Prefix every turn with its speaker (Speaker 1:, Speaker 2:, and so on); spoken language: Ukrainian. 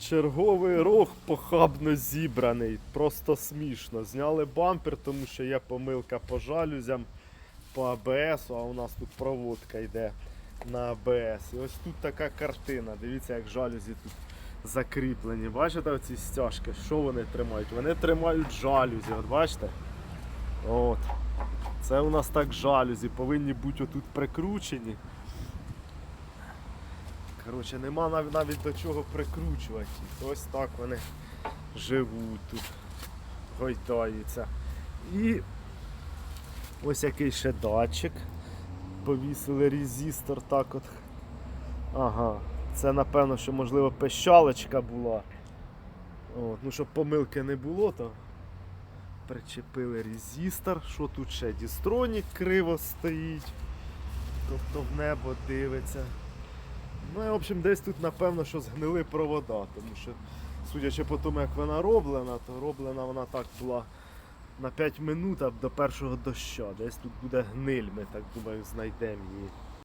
Speaker 1: Черговий рог похабно зібраний, просто смішно. Зняли бампер, тому що є помилка по жалюзям, по АБС, а у нас тут проводка йде на АБС. І ось тут така картина. Дивіться, як жалюзі тут закріплені. Бачите оці стяжки? Що вони тримають? Вони тримають жалюзі, от бачите? От. Це у нас так жалюзі, повинні бути отут прикручені. Коротше, нема нав- навіть до чого прикручувати. Ось так вони живуть тут, гойдаються. І ось який ще датчик. Повісили резистор так от. Ага. Це напевно, що можливо пищалочка була. От, ну щоб помилки не було, то причепили резистор. Що тут ще? Дістронік криво стоїть. Тобто в небо дивиться. Ну, і, в общем, десь тут, напевно, що згнили провода, тому що, судячи по тому, як вона роблена, то роблена вона так була на 5 минут до першого доща. Десь тут буде гниль, ми так думаю, знайдемо її.